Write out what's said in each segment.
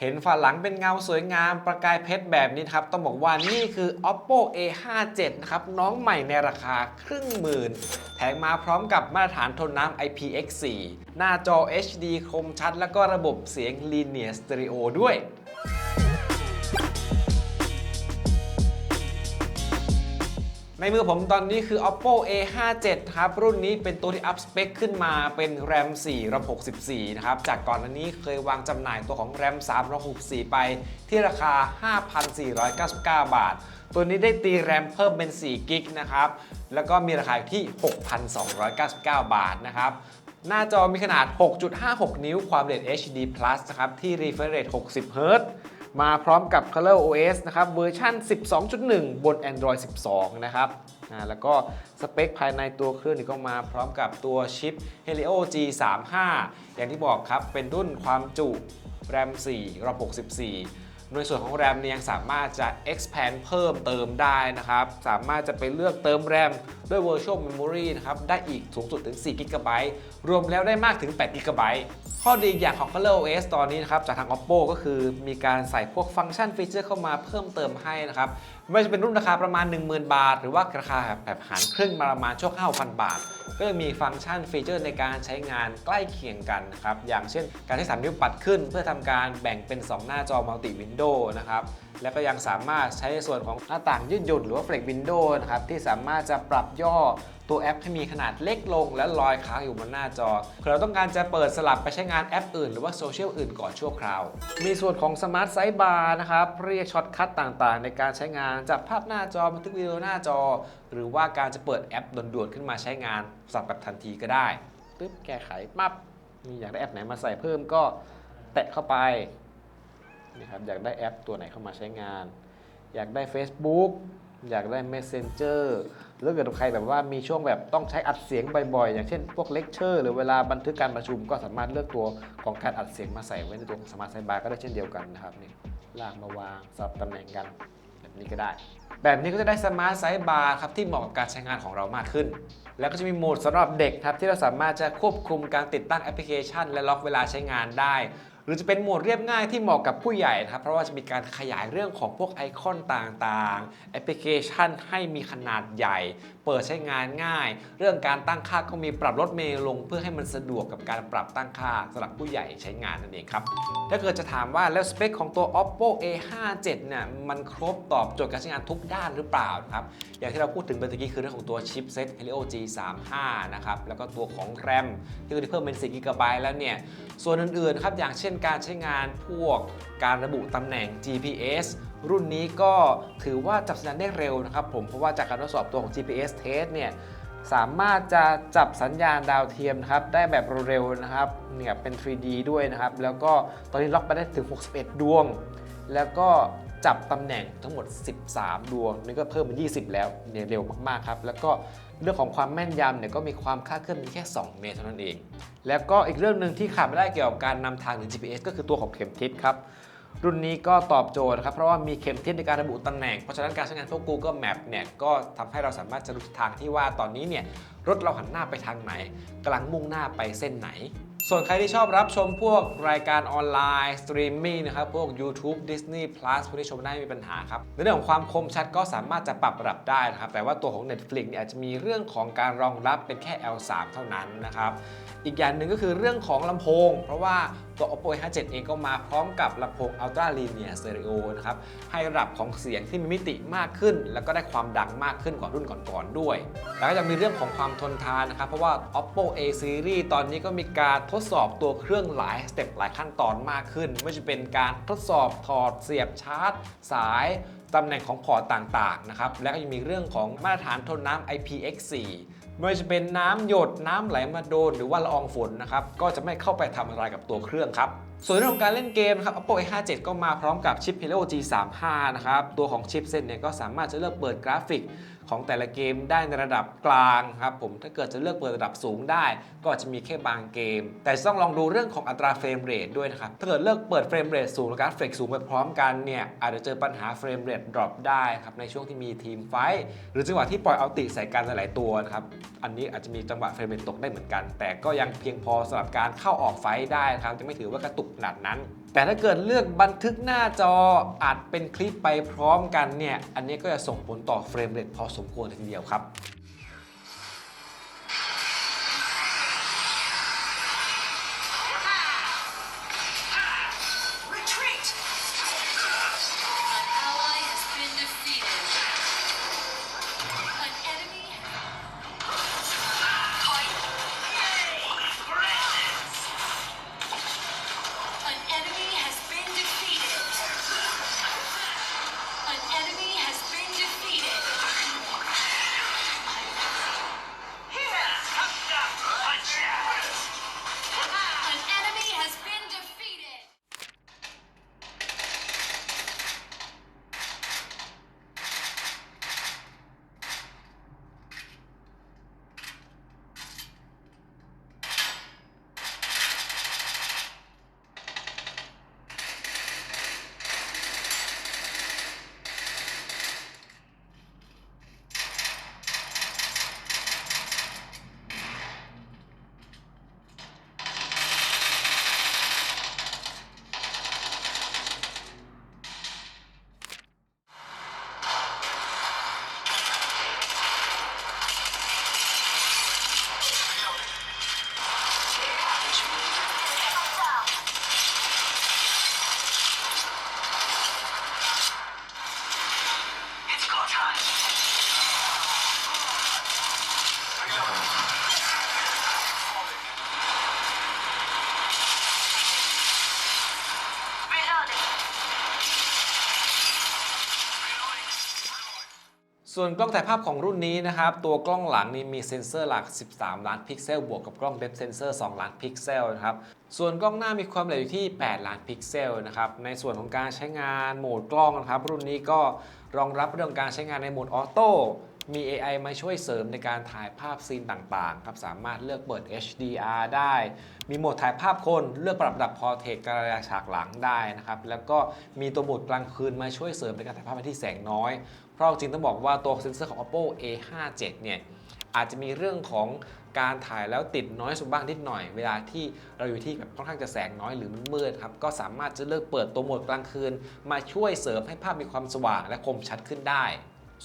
เห็นฝาหลังเป็นเงาสวยงามประกายเพชรแบบนี้ครับต้องบอกว่านี่คือ oppo a57 นะครับน้องใหม่ในราคาครึ่งหมื่น แถมมาพร้อมกับมาตรฐานทนน้ำ IPX4 หน้าจอ HD คมชัด แล้วก็ระบบเสียง Linear Stereo ด้วย ในมือผมตอนนี้คือ oppo a57 ครับ รุ่นนี้เป็นตัวที่อัพสเปคขึ้นมาเป็น RAM 4 RAM 64 นะครับ จากก่อนหน้านี้เคยวางจำหน่ายตัวของ RAM 3 RAM 64 ไป ที่ราคา 5,499 บาท ตัวนี้ได้ตี RAM เพิ่มเป็น4กิกนะครับ แล้วก็มีราคาอยู่ที่ 6,299 บาทนะครับหน้าจอมีขนาด 6.56 นิ้ว ความเร็ว HD Plus นะครับ ที่ refresh rate 60 Hz มาพร้อมกับ Color OS นะครับเวอร์ชัน 12.1 บน Android 12 นะครับแล้วก็สเปคภายในตัวเครื่องนี่ก็มาพร้อมกับตัวชิป Helio G35 อย่างที่บอกครับ เป็นรุ่นความจุ RAM 4 RAM 64 ในส่วนของ RAM เนี่ยยังสามารถจะ expand เพิ่มเติมได้นะครับ สามารถจะไปเลือกเติม RAM ด้วย Virtual Memory นะครับ ได้อีกสูงสุดถึง 4 GB รวมแล้วได้มากถึง 8 GB ข้อดีอีกอย่างของ Color OS ตอนนี้นะครับ จากทาง Oppo ก็คือมีการใส่พวกฟังก์ชันฟีเจอร์เข้ามาเพิ่มเติมให้นะครับ ไม่ว่าจะเป็นรุ่นราคาประมาณ 10,000 บาท หรือว่าราคาแบบหารครึ่งมาประมาณช่วง5,000 บาท ก็จะมีฟังก์ชันฟีเจอร์ในการใช้งานใกล้เคียงกันนะครับ อย่างเช่น การใช้3นิ้วปัดขึ้น เพื่อทำการแบ่งเป็น 2 หน้าจอมัลติวินโดว์นะครับ แล้วก็ยังสามารถใช้ส่วนของหน้าต่างยืดหยุ่นหรือว่า Flex Window นะครับที่สามารถจะปรับย่อตัวแอปให้มีขนาดเล็กลงและลอยค้างอยู่บนหน้าจอเผื่อเราต้องการจะเปิดสลับไปใช้งานแอปอื่นหรือว่าโซเชียลอื่นก่อนชั่วคราว มีส่วนของ Smart Sidebar นะครับ เรียกช็อตคัทต่างๆ ในการใช้งานจับภาพหน้าจอบันทึกวิดีโอหน้าจอ หรือว่าการจะเปิดแอปด่วนๆขึ้นมาใช้งานสับแบบทันทีก็ได้ปึ๊บแก้ไขปั๊บมีอยากได้แอปไหนมาใส่เพิ่มก็แตะเข้าไป นี่ครับอยากได้แอปตัวไหนเข้ามาใช้งาน อยากได้ Facebook อยากได้ Messenger หรือเกิดใครแบบว่ามีช่วงแบบต้องใช้อัดเสียงบ่อยๆ อย่างเช่นพวกเลคเชอร์หรือเวลาบันทึกการประชุมก็สามารถเลือกตัวของการอัดเสียงมาใส่ไว้ในตัวของสมาร์ทไซบาร์ก็ได้เช่นเดียวกันนะครับนี่ลากมาวางสลับตำแหน่งกันแบบนี้ก็ได้ แบบนี้ก็จะได้สมาร์ทไซบาร์ครับที่เหมาะกับการใช้งานของเรามากขึ้น แล้วก็จะมีโหมดสำหรับเด็กครับที่เราสามารถจะควบคุมการติดตั้งแอปพลิเคชัน และล็อกเวลาใช้งานได้ หรือจะเป็นโหมดเรียบง่ายที่เหมาะกับผู้ใหญ่นะครับ เพราะว่าจะมีการขยายเรื่องของพวกไอคอนต่างๆ แอปพลิเคชันให้มีขนาดใหญ่ เปิดใช้งานง่าย เรื่องการตั้งค่าก็มีปรับลดเมล์ลง เพื่อให้มันสะดวกกับการปรับตั้งค่าสำหรับผู้ใหญ่ใช้งานนั่นเองครับถ้าเกิดจะถามว่าแล้วสเปคของตัว oppo a57 เนี่ยมันครบตอบโจทย์การใช้งานทุกด้านหรือเปล่านะครับอย่างที่เราพูดถึงไปตะกี้คือเรื่องของตัวชิปเซ็ต Helio G35 นะครับแล้วก็ตัวของ RAM ที่เพิ่มเป็น4 g b แล้วเนี่ยส่วนอื่นๆครับอย่างเช่นการใช้งานพวกการระบุตำแหน่ง GPS รุ่นนี้ก็ถือว่าจับสัญญาณได้เร็วนะครับผมเพราะว่าจากการทดสอบตัวของ GPS test เนี่ยสามารถจะจับสัญญาณดาวเทียมนะครับได้แบบเร็วๆนะครับเนี่ยเป็น 3D ด้วยนะครับ แล้วก็ตอนนี้ล็อกไปได้ถึง 61 ดวง แล้วก็จับตำแหน่งทั้งหมด 13 ดวงนี่ก็เพิ่มเป็น 20 แล้วเนี่ยเร็วมากๆครับ แล้วก็เรื่องของความแม่นยำเนี่ยก็มีความคลาดเคลื่อนแค่ 2 เมตรเท่านั้นเอง แล้วก็อีกเรื่องหนึ่งที่ขาดไม่ได้เกี่ยวกับการนำทางถึง GPS ก็คือตัวของเข็มทิศครับ รุ่นนี้ก็ตอบโจทย์ครับเพราะว่ามีเข็มทิศในการระบุตำแหน่ง เพราะฉะนั้นการใช้งานพวก Google Map เนี่ยก็ทำให้เราสามารถจะรู้ทิศทางที่ว่าตอนนี้เนี่ยรถเราหันหน้าไปทางไหนกำลังมุ่งหน้าไปเส้นไหน ส่วนใครที่ชอบรับชมพวกรายการออนไลน์สตรีมมิ่งนะครับพวก YouTube Disney Plus พวกที่ชมได้ไม่มีปัญหาครับในเรื่องของความคมชัดก็สามารถจะปรับระดับได้นะครับแต่ว่าตัวของ Netflix เนี่ยอาจจะมีเรื่องของการรองรับเป็นแค่ L3 เท่านั้นนะครับอีกอย่างหนึ่งก็คือเรื่องของลำโพง เพราะว่าตัว Oppo A57 เองก็มาพร้อมกับลำโพง Ultra Linear Stereo นะครับ ให้ระดับของเสียงที่มีมิติมากขึ้น แล้วก็ได้ความดังมากขึ้นกว่ารุ่นก่อนๆด้วย แล้วก็ยังมีเรื่องของความทนทานนะครับ เพราะว่า Oppo A Series ตอนนี้ก็มีการทดสอบตัวเครื่องหลายสเต็ปหลายขั้นตอนมากขึ้น ไม่ว่าจะเป็นการทดสอบถอดเสียบชาร์จ สายตำแหน่งของพอร์ตต่างๆนะครับ และก็ยังมีเรื่องของมาตรฐานทนน้ำ IPX4 ไม่ว่าจะเป็นน้ำหยดน้ำไหลมาโดนหรือว่าละอองฝนนะครับก็จะไม่เข้าไปทำอะไรกับตัวเครื่องครับส่วนเรื่องของการเล่นเกมนะครับ Oppo A57 ก็มาพร้อมกับชิป Helio G35 นะครับ ตัวของชิปเซตเนี่ยก็สามารถจะเลือกเปิดกราฟิก ของแต่ละเกมได้ในระดับกลางครับผมถ้าเกิดจะเลือกเปิดระดับสูงได้ ก็จะมีแค่บางเกม แต่ต้องลองดูเรื่องของอัตราเฟรมเรทด้วยนะครับถ้าเกิดเลือกเปิดเฟรมเรทสูงและการเฟกสูงไปพร้อมกันเนี่ยอาจจะเจอปัญหาเฟรมเรทดรอปได้ครับในช่วงที่มีทีมไฟหรือจังหวะที่ปล่อยเอาติใส่กันหลายๆตัวนะครับอันนี้อาจจะมีจังหวะเฟรมเรทตกได้เหมือนกัน แต่ก็ยังเพียงพอสำหรับการเข้าออกไฟได้ครับจะไม่ถือว่ากระตุกขนาดนั้นแต่ถ้าเกิดเลือกบันทึกหน้าจออัดเป็นคลิปไปพร้อมกันเนี่ยอันนี้ก็จะส่งผลต่อเฟรมเรทพอสสมควรทีเดียวครับ ส่วนกล้องถ่ายภาพของรุ่นนี้นะครับ ตัวกล้องหลังนี่มีเซ็นเซอร์หลัก 13 ล้านพิกเซล บวกกับกล้องเดฟเซนเซอร์ 2 ล้านพิกเซลนะครับ ส่วนกล้องหน้ามีความละเอียดอยู่ที่ 8 ล้านพิกเซลนะครับ ในส่วนของการใช้งานโหมดกล้องนะครับ รุ่นนี้ก็รองรับเรื่องการใช้งานในโหมดออโต้มี AI มาช่วยเสริมในการถ่ายภาพซีนต่างๆ ครับ สามารถเลือกเปิด HDR ได้ มีโหมดถ่ายภาพคน เลือกปรับระดับพอเทคการระยะฉากหลังได้นะครับ แล้วก็มีตัวโหมดกลางคืนมาช่วยเสริมในการถ่ายภาพที่แสงน้อย เพราะจริงต้องบอกว่าตัวเซ็นเซอร์ของ Oppo A57 เนี่ยอาจจะมีเรื่องของการถ่ายแล้วติดน้อยสุดบ้างนิดหน่อย เวลาที่เราอยู่ที่แบบค่อนข้างจะแสงน้อยหรือมืดครับก็สามารถจะเลือกเปิดตัวโหมดกลางคืน มาช่วยเสริมให้ภาพมีความสว่างและคมชัดขึ้นได้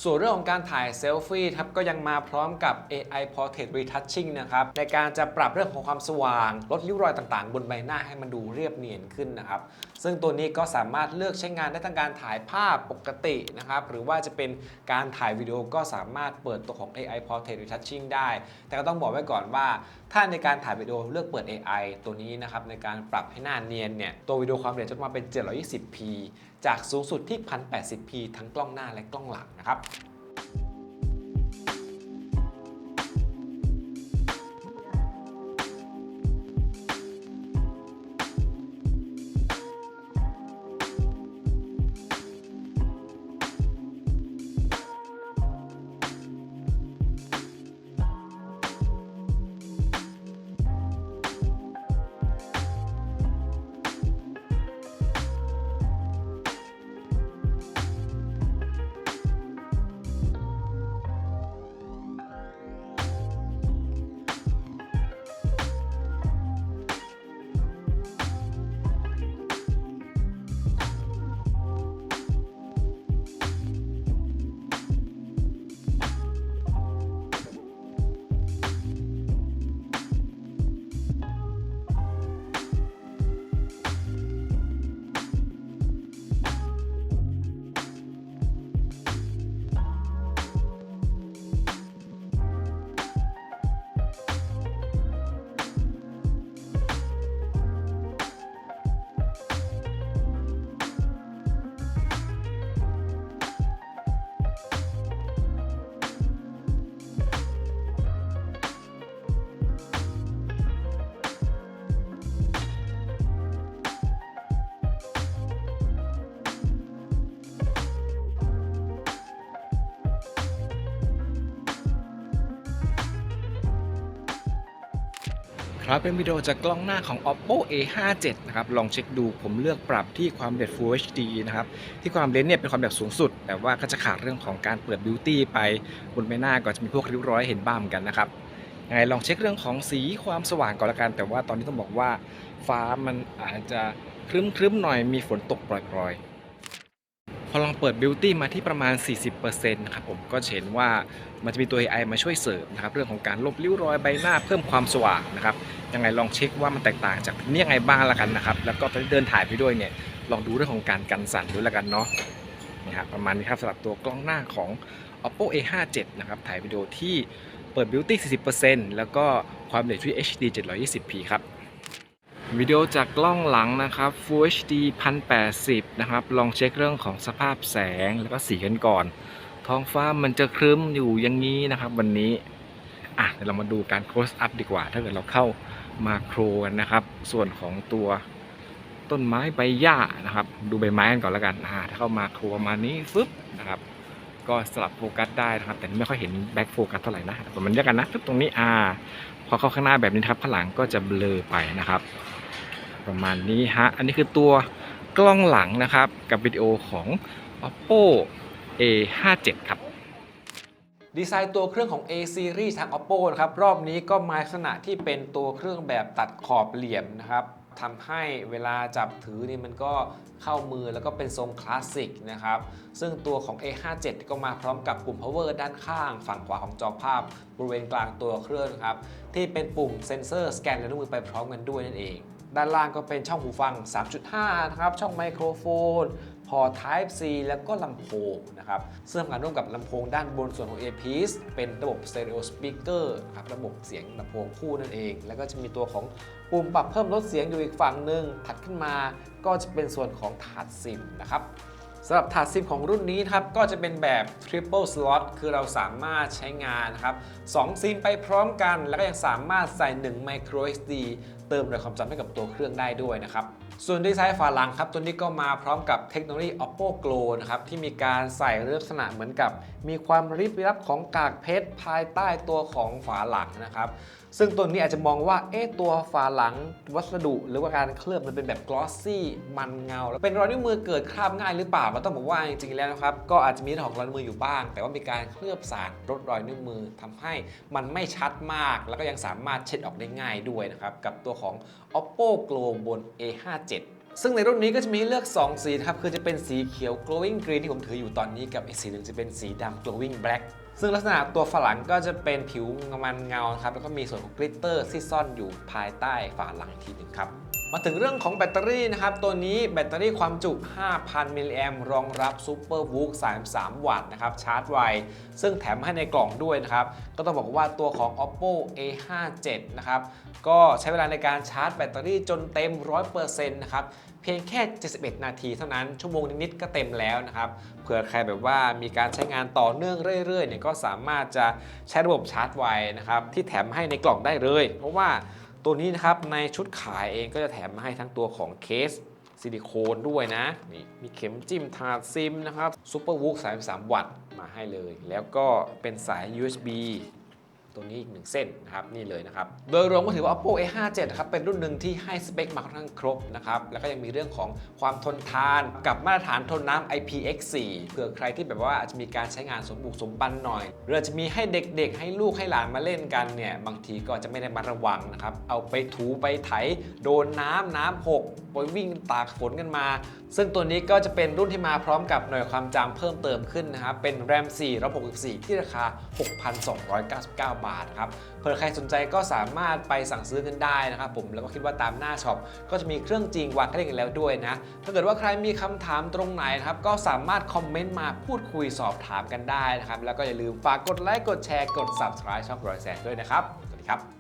ส่วนเรื่องของการถ่ายเซลฟี่ครับก็ยังมาพร้อมกับ AI Portrait Retouching นะครับในการจะปรับเรื่องของความสว่าง ลดริ้วรอยต่างๆ บนใบหน้าให้มันดูเรียบเนียนขึ้นนะครับซึ่งตัวนี้ก็สามารถเลือกใช้งานได้ทั้งการถ่ายภาพปกตินะครับหรือว่าจะเป็นการถ่ายวิดีโอก็สามารถเปิดตัวของ AI Portrait Retouching ได้ แต่ก็ต้องบอกไว้ก่อนว่า ถ้าในการถ่ายวิดีโอเลือกเปิด AI ตัวนี้นะครับในการปรับให้หน้าเนียนเนี่ยตัววิดีโอความละเอียดจะมาเป็น 720p จากสูงสุดที่ 1080p ทั้งกล้องหน้าและกล้องหลังนะครับ ครับเป็นวิดีโอจากกล้องหน้าของ oppo a57 นะครับลองเช็คดูผมเลือกปรับที่ความละเอียด full hd นะครับที่ความเลนส์เนี่ยเป็นความละเอียดสูงสุด แต่ว่าก็จะขาดเรื่องของการเปิด beauty ไปบนใบหน้าก็จะมีพวกริ้วรอยเห็นบ้างเหมือนกันนะครับยังไงลองเช็คเรื่องของสีความสว่างก่อนละกัน แต่ว่าตอนนี้ต้องบอกว่าฟ้ามันอาจจะครึ้มๆหน่อยมีฝนตกปล่อยๆพอลองเปิด Beauty มาที่ประมาณ 40%นะครับผมก็เห็นว่ามันจะมีตัว AI มาช่วยเสริมนะครับเรื่องของการลบริ้วรอยใบหน้าเพิ่มความสว่างนะครับ ยังไงลองเช็คว่ามันแตกต่างจากนี่ยังไงบ้างละกันนะครับ แล้วก็ตอนที่เดินถ่ายไปด้วยเนี่ยลองดูเรื่องของการกันสั่นด้วยละกันเนาะนี่ครับประมาณนี้ครับสำหรับตัวกล้องหน้าของ oppo a57 นะครับถ่ายวิดีโอที่เปิด Beauty 40%แล้วก็ความละเอียดที่ HD 720p ครับวิดีโอจากกล้องหลังนะครับ Full HD 1080 นะครับ ลองเช็คเรื่องของสภาพแสงแล้วก็สีกันก่อน ท้องฟ้ามันจะครึ้มอยู่อย่างนี้นะครับ วันนี้ อะเดี๋ยวเรามาดูการ close up ดีกว่า ถ้าเกิดเราเข้ามาโครกันนะครับ ส่วนของตัวต้นไม้ใบหญ้านะครับ ดูใบไม้กันก่อนแล้วกันอ่าถ้าเข้ามาโครประมาณนี้ฟึบนะครับ ก็สลับโฟกัสได้นะครับ แต่ไม่ค่อยเห็นแบ็คโฟกัสเท่าไหร่นะแต่มันเรียกกันนะฟึบตรงนี้อ่าพอเข้าข้างหน้าแบบนี้ครับข้างหลังก็จะเบลอไปนะครับ ประมาณนี้ฮะอันนี้คือตัวกล้องหลังนะครับ กับวิดีโอของ oppo a57 ครับ ดีไซน์ตัวเครื่องของ A series ทาง oppo นะครับรอบนี้ก็มาลักษณะที่เป็นตัวเครื่องแบบตัดขอบเหลี่ยมนะครับทำให้เวลาจับถือนี่มันก็เข้ามือแล้วก็เป็นทรงคลาสสิกนะครับ ซึ่งตัวของ A57 ก็มาพร้อมกับปุ่ม power ด้านข้างฝั่งขวาของจอภาพ บริเวณกลางตัวเครื่องครับ ที่เป็นปุ่มเซ็นเซอร์สแกนลายนิ้วมือไปพร้อมกันด้วยนั่นเอง ด้านล่างก็เป็นช่องหูฟัง 3.5 นะครับ ช่องไมโครโฟน พอ Type C แล้วก็ลำโพงนะครับซึ่งทำงานร่วมกับลำโพงด้านบนส่วนของ Earpiece เป็นระบบ Stereo Speaker ครับระบบเสียงลำโพงคู่นั่นเอง แล้วก็จะมีตัวของปุ่มปรับเพิ่มลดเสียงอยู่อีกฝั่งหนึ่งถัดขึ้นมาก็จะเป็นส่วนของถาดซิมนะครับสำหรับถาดซิมของรุ่นนี้ครับก็จะเป็นแบบ Triple Slot คือเราสามารถใช้งานนะครับ2ซิมไปพร้อมกัน แล้วก็ยังสามารถใส่1 Micro SD เติมรายความจำให้กับตัวเครื่องได้ด้วยนะครับ ส่วนดีไซน์ฝาหลังครับตัวนี้ก็มาพร้อมกับเทคโนโลยี Oppo Glow นะครับที่มีการใส่ลักษณะเหมือนกับ มีความริบรับของกากเพชรภายใต้ตัวของฝาหลังนะครับซึ่งตัวนี้อาจจะมองว่าเอ๊ะตัวฝาหลังวัสดุหรือว่าการเคลือบมันเป็นแบบกลอสซี่มันเงา แล้วเป็นรอยนิ้วมือเกิดคราบง่ายหรือเปล่าก็ต้องบอกว่าจริงๆแล้วนะครับก็อาจจะมีเรื่องของรอยนิ้วมืออยู่บ้าง แต่ว่ามีการเคลือบสารลดรอยนิ้วมือทำให้มันไม่ชัดมาก แล้วก็ยังสามารถเช็ดออกได้ง่ายด้วยนะครับกับตัวของ oppo glow บน a57 ซึ่งในรุ่นนี้ก็จะมีเลือก 2 สีนะครับ คือจะเป็นสีเขียว glowing green ที่ผมถืออยู่ตอนนี้กับอีกสีหนึ่งจะเป็นสีดำ glowing black ซึ่งลักษณะตัวฝาหลังก็จะเป็นผิวมันเงาครับแล้วก็มีส่วนของกลิตเตอร์ที่ซ่อนอยู่ภายใต้ฝาหลังอีกทีหนึ่งครับมาถึงเรื่องของแบตเตอรี่นะครับ ตัวนี้แบตเตอรี่ความจุ 5,000 มิลลิแอมรองรับ Super v o o 33 วัตต์นะครับ ชาร์จไว ซึ่งแถมให้ในกล่องด้วยนะครับ ก็ต้องบอกว่าตัวของ oppo a57 นะครับ ก็ใช้เวลาในการชาร์จแบตเตอรี่จนเต็ม 100%นะครับ เพียงแค่ 71 นาทีเท่านั้น ชั่วโมงนิดๆก็เต็มแล้วนะครับเผื่อใครแบบว่ามีการใช้งานต่อเนื่องเรื่อยๆเนี่ยก็สามารถจะใช้ระบบชาร์จไวนะครับที่แถมให้ในกล่องได้เลย เพราะว่าตัวนี้นะครับในชุดขายเองก็จะแถมมาให้ทั้งตัวของเคสซิลิโคนด้วยนะนี่มีเข็มจิ้มถาดซิมนะครับซูเปอร์วูก33 วัตต์มาให้เลย แล้วก็เป็นสาย USB ตัวนี้อีกหนึ่งเส้นนะครับนี่เลยนะครับโดยรวมก็ถือว่า oppo a57 นะครับเป็นรุ่นหนึ่งที่ให้สเปคมาค่อนข้างครบนะครับแล้วก็ยังมีเรื่องของความทนทานกับมาตรฐานทนน้ำ IPX4 เผื่อใครที่แบบว่าอาจจะมีการใช้งานสมบุกสมบันหน่อยหรืออาจจะมีให้เด็กๆ ให้ลูกให้หลานมาเล่นกันเนี่ยบางทีก็จะไม่ได้มาระวังนะครับเอาไปถูไปไถโดนน้ำน้ำหกไปวิ่งตากฝนกันมาซึ่งตัวนี้ก็จะเป็นรุ่นที่มาพร้อมกับหน่วยความจำเพิ่มเติมขึ้นนะครับ เป็น RAM 4 164 ที่ราคา 6,299 บาทครับเผื่อใครสนใจก็สามารถไปสั่งซื้อกันได้นะครับผม แล้วก็คิดว่าตามหน้าช็อปก็จะมีเครื่องจริงวางให้เล่นกันแล้วด้วยนะ ถ้าเกิดว่าใครมีคำถามตรงไหนนะครับ ก็สามารถคอมเมนต์มาพูดคุยสอบถามกันได้นะครับ แล้วก็อย่าลืมฝากกดไลค์ กดแชร์ กด subscribe ช่องรอยแสนด้วยนะครับ สวัสดีครับ